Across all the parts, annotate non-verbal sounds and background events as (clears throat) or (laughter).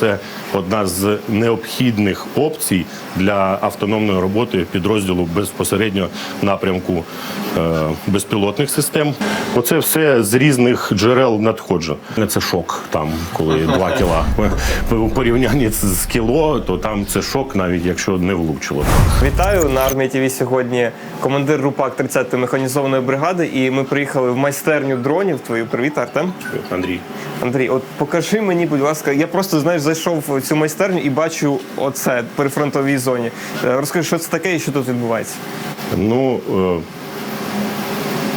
Це одна з необхідних опцій для автономної роботи підрозділу безпосередньо напрямку е, безпілотних систем. Оце все з різних джерел надходжень. Це шок там, коли 2 кіла. (laughs) У порівнянні з кіло, то там це шок, навіть якщо не влучило. Вітаю на армії ТВ сьогодні. Командир РУПАК 30-ї механізованої бригади. І ми приїхали в майстерню дронів. Твою привіт, Артем. Андрій. Андрій, от покажи мені, будь ласка, я просто знаєш, зайшов в цю майстерню і бачу оце при фронтовій зоні. Е, Розкажи, що це таке і що тут відбувається. Ну, е,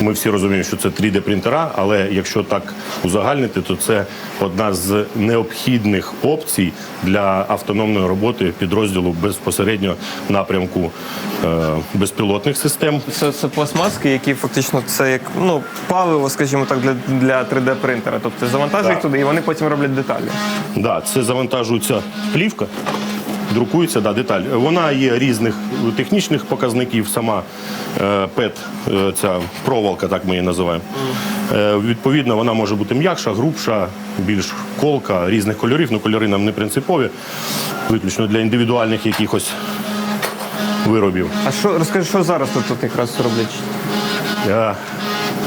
ми всі розуміємо, що це 3D-принтера, але якщо так узагальнити, то це одна з необхідних опцій для автономної роботи підрозділу безпосередньо в напрямку е, безпілотних систем. Це, це пластмаски, які фактично це як ну паливо, скажімо так, для, для 3D принтера. Тобто завантажують Так. туди і вони потім роблять деталі. Да, це завантажується плівка, друкується да, деталь. Вона є різних технічних показників, сама е, ПЕТ, е, ця проволока, так ми її називаємо. Е, відповідно, вона може бути м'якша, грубша, більш колка, різних кольорів. Ну, кольори нам не принципові, виключно для індивідуальних якихось виробів. А що розкажи, що зараз тут, тут якраз роблять?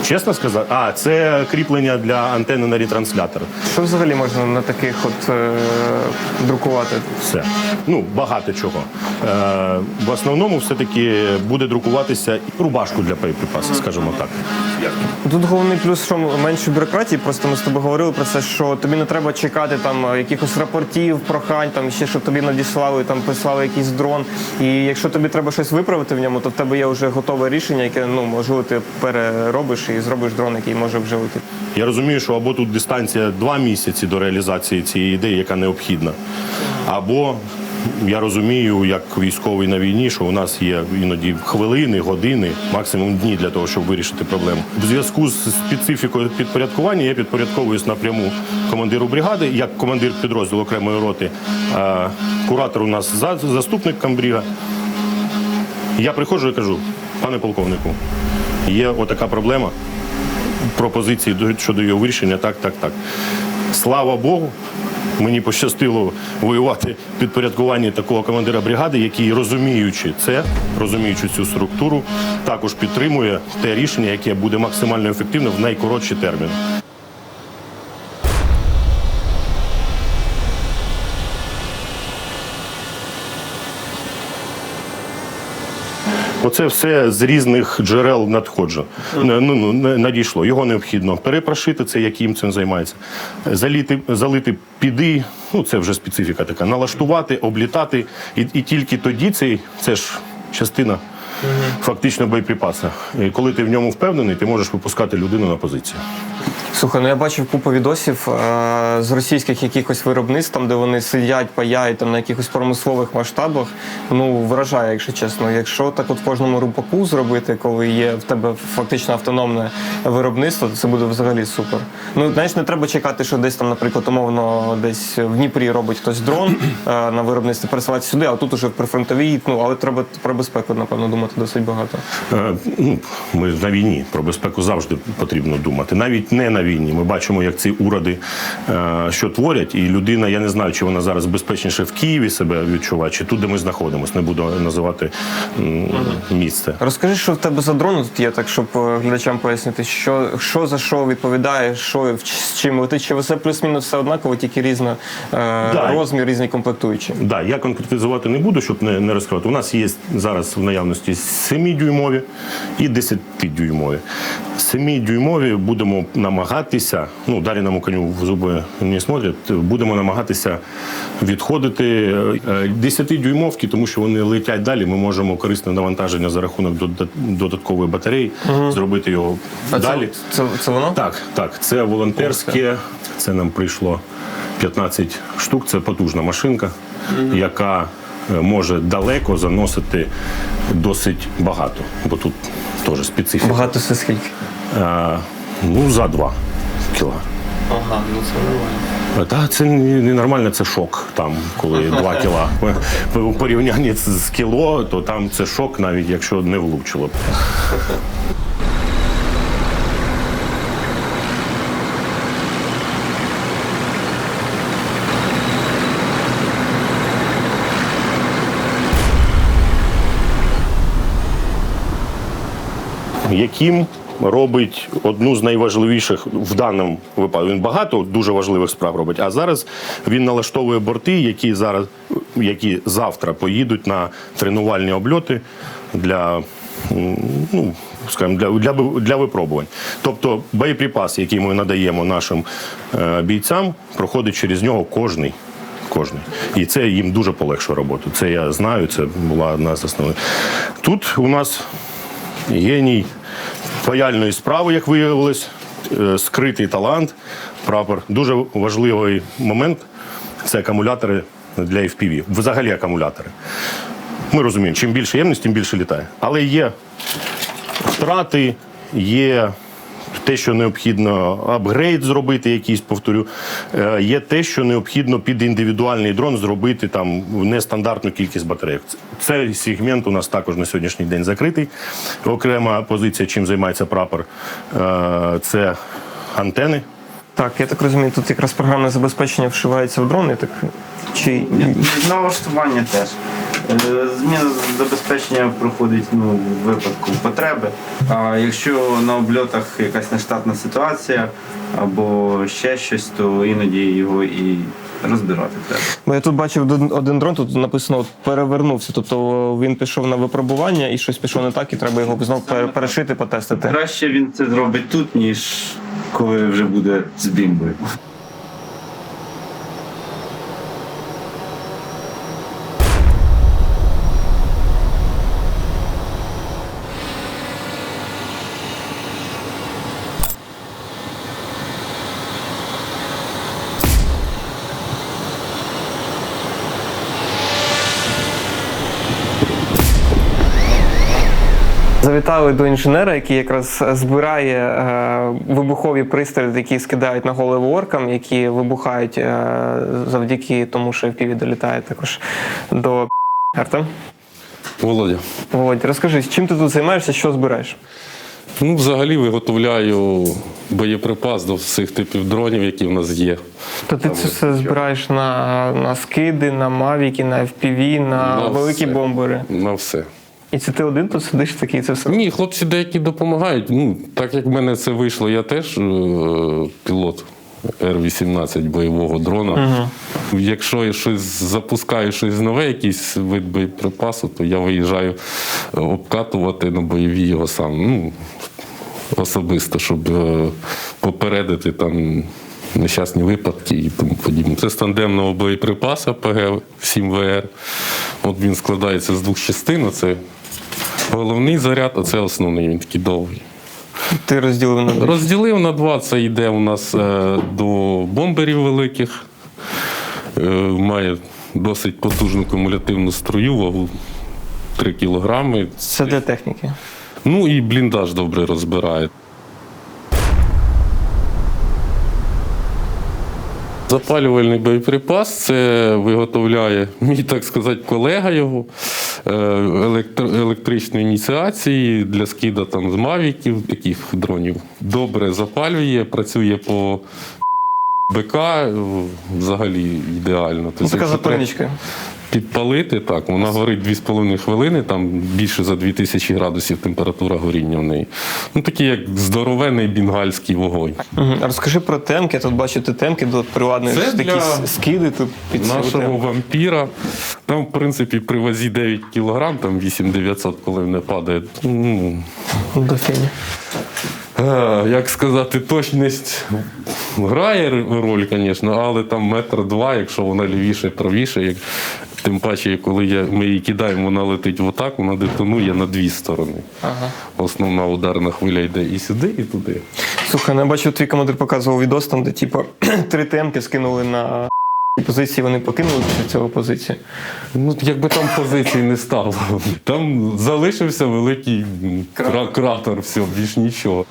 Чесно сказати, а це кріплення для антени на ретранслятор. Що взагалі можна на таких от е, друкувати? Все. Ну, багато чого. Е, в основному все-таки буде друкуватися і рубашку для боєприпасів, скажімо так. Тут головний плюс, що менше бюрократії. Просто ми з тобою говорили про це, що тобі не треба чекати там е, якихось рапортів, прохань, там ще щоб тобі надіслали, там прислали якийсь дрон. І якщо тобі треба щось виправити в ньому, то в тебе є вже готове рішення, яке ну можливо ти переробиш і зробиш дрон, який може вже летіти. Я розумію, що або тут дистанція два місяці до реалізації цієї ідеї, яка необхідна, або я розумію, як військовий на війні, що у нас є іноді хвилини, години, максимум дні для того, щоб вирішити проблему. В зв'язку з специфікою підпорядкування я підпорядковуюсь напряму командиру бригади, як командир підрозділу окремої роти. Куратор у нас заступник комбріга. Я приходжу і кажу, пане полковнику, є отака проблема пропозиції до- щодо його вирішення. Так, так, так. Слава Богу, мені пощастило воювати в підпорядкуванні такого командира бригади, який, розуміючи це, розуміючи цю структуру, також підтримує те рішення, яке буде максимально ефективне в найкоротші терміни. Оце все з різних джерел надходжу. Ну, ну, не- надійшло. Його необхідно перепрошити, це яким цим займається. Заліти, залити піди, ну це вже специфіка така. Налаштувати, облітати. І, і тільки тоді цей, це ж частина фактично боєприпаса. І коли ти в ньому впевнений, ти можеш випускати людину на позицію. Слухай, ну я бачив купу відосів е, з російських якихось виробництв, там, де вони сидять, паяють там на якихось промислових масштабах. Ну вражає, якщо чесно. Якщо так от в кожному рупаку зробити, коли є в тебе фактично автономне виробництво, то це буде взагалі супер. Ну знаєш, не треба чекати, що десь там, наприклад, умовно, десь в Дніпрі робить хтось дрон е, на виробництві, пересилати сюди, а тут уже в прифронтовій. Ну але треба про безпеку, напевно, думати досить багато. Е, ну, ми ж на війні про безпеку завжди потрібно думати. Навіть не на війні. Ми бачимо, як ці уради е, що творять, і людина, я не знаю, чи вона зараз безпечніше в Києві себе відчуває, чи тут, де ми знаходимося. Не буду називати місце. Розкажи, що в тебе за дрон тут є, так щоб е, глядачам пояснити, що, що за що відповідає, що з чим летить, чи все плюс-мінус все однаково, тільки різна е, розмір, різні комплектуючі. Да, я конкретизувати не буду, щоб не, не розкривати. У нас є зараз в наявності 7-дюймові і 10-дюймові. 7-дюймові будемо намагатися, ну, далі нам коню в зуби не смотрять, будемо намагатися відходити 10-дюймовки, тому що вони летять далі. Ми можемо корисне навантаження за рахунок додаткової батареї, зробити його А далі. Це, це, це воно? Так, так, це волонтерське. Це нам прийшло 15 штук. Це потужна машинка, яка е, може далеко заносити досить багато, бо тут теж специфіка. Багато це скільки? Е, ну, за 2 кіла. Ага, ну це нормально. Та це не нормально, це шок там, коли (laughs) 2 кіла. У порівнянні з кіло, то там це шок, навіть якщо не влучило. Яким робить одну з найважливіших в даному випадку. Він багато дуже важливих справ робить. А зараз він налаштовує борти, які зараз, які завтра поїдуть на тренувальні обльоти для. Ну, скажімо, для, для, для випробувань. Тобто боєприпас, який ми надаємо нашим е, бійцям, проходить через нього кожний. Кожний. І це їм дуже полегшує роботу. Це я знаю, це була одна з основних. Тут у нас геній паяльної справи, як виявилось, е, скритий талант, прапор. Дуже важливий момент це акумулятори для FPV. Взагалі акумулятори. Ми розуміємо, чим більше ємність, тим більше літає. Але є втрати, є те, що необхідно апгрейд зробити, якийсь, повторю. Е, Є те, що необхідно під індивідуальний дрон зробити там нестандартну кількість батарейок. Цей сегмент у нас також на сьогоднішній день закритий. Окрема позиція, чим займається прапор, е, це антени. Так, я так розумію, тут якраз програмне забезпечення вшивається в дрони, так чи Налаштування теж. Е, Зміна забезпечення проходить ну, в випадку потреби. А якщо на обльотах якась нештатна ситуація або ще щось, то іноді його і розбирати треба. Бо я тут бачив один- один дрон, тут написано перевернувся. Тобто він пішов на випробування і щось пішло не так, і треба його знову перешити, потестити. Краще він це зробить тут, ніж коли вже буде з бімбою. Завітали до інженера, який якраз збирає е, вибухові пристрої, які скидають на голову оркам, які вибухають е, завдяки тому, що FPV долітає також до Артем. Володя. Володь, розкажи, чим ти тут займаєшся, що збираєш? Ну, взагалі виготовляю боєприпас до всіх типів дронів, які в нас є. То ти це все збираєш на, на скиди, на мавіки, на FPV, на На великі все. бомбери. На все. І це ти один тут сидиш такий, це все. Ні, хлопці деякі допомагають. Ну, так як в мене це вийшло, я теж е, пілот Р-18 бойового дрона. Якщо я щось запускаю щось нове, якийсь вид боєприпасу, то я виїжджаю е, обкатувати на бойові його сам. Ну, особисто, щоб е, попередити там нещасні випадки і тому подібне. Це з тандемного боєприпаса ПГ 7ВР. От він складається з двох частин. Це головний заряд, а це основний, він такий довгий. Ти розділив на дві. Розділив на два, це йде у нас е, до бомберів великих. Е, Має досить потужну кумулятивну струю, вагу 3 кілограми. Це для техніки. Ну і бліндаж добре розбирає. Запалювальний боєприпас це виготовляє мій, так сказати, колега його електричної ініціації для скида там з мавіків, таких дронів. Добре запалює, працює по БК, е, взагалі ідеально. Ну, така запальничка. Підпалити, так, вона горить 2,5 хвилини, там більше за 2000 градусів температура горіння в неї. Ну, такий як здоровений бенгальський вогонь. Угу. Розкажи про темки. Я тут бачу ти темки, тут приватні Це такі для скиди тут під Нашого вампіра. Там, в принципі, при вазі 9 кг, там 8900, коли не падає. Ну, До фіні. е, як сказати, точність грає роль, звісно, але там метр два, якщо вона лівіше, правіше. Як, тим паче, коли я, ми її кидаємо, вона летить в атаку, вона детонує на дві сторони. Ага. Основна ударна хвиля йде і сюди, і туди. Слухай, ну, я бачив, твій командир показував відос, там, де типу, (clears throat) три темки скинули на (clears throat) позиції, вони покинули після цього позиції. Ну, якби там позицій не стало. Там залишився великий кра- кратер, все, більш нічого.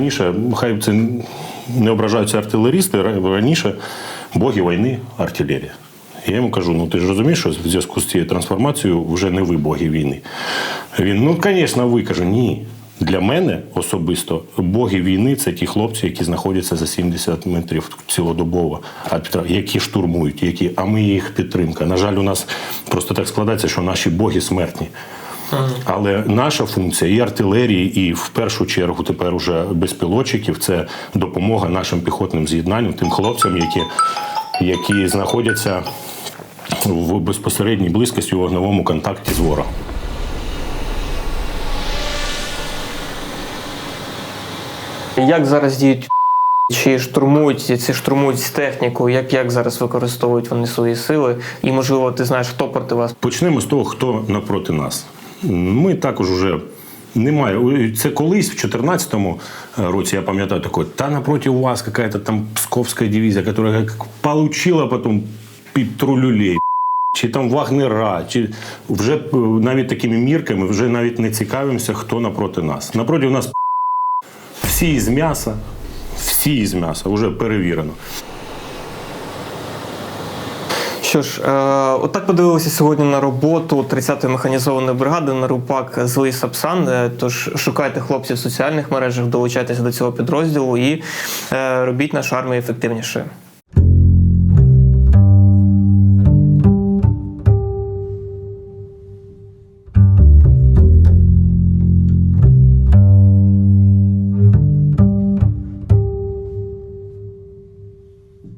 Раніше, хай це не ображаються артилерісти, раніше боги війни артилерія. Я йому кажу: ну ти ж розумієш, що в зв'язку з цією трансформацією вже не ви боги війни. Він, ну, звісно, ви кажу, ні. Для мене особисто боги війни це ті хлопці, які знаходяться за 70 метрів цілодобово, які штурмують, які, а ми їх підтримка. На жаль, у нас просто так складається, що наші боги смертні. Але наша функція і артилерії, і в першу чергу тепер уже безпілотчиків це допомога нашим піхотним з'єднанням, тим хлопцям, які, які знаходяться в безпосередній близькості у вогневому контакті з ворогом. Як зараз діють (laughs) чи штурмують, чи штурмують з технікою, як, як зараз використовують вони свої сили? І можливо, ти знаєш, хто проти вас? Почнемо з того, хто напроти нас. Ми також вже немає. Це колись в 2014 році, я пам'ятаю, таке, та напроти вас какая-то там Псковська дивізія, яка получила потім під чи там вагнера, чи вже е, навіть такими мірками вже навіть не цікавимося, хто напроти нас. Напроти нас всі із м'яса, всі із м'яса, вже перевірено. Що ж, е, отак подивилися сьогодні на роботу 30-ї механізованої бригади на рупак Злий Сапсан. Е, Тож шукайте хлопців в соціальних мережах, долучайтеся до цього підрозділу і е, робіть нашу армію ефективнішою.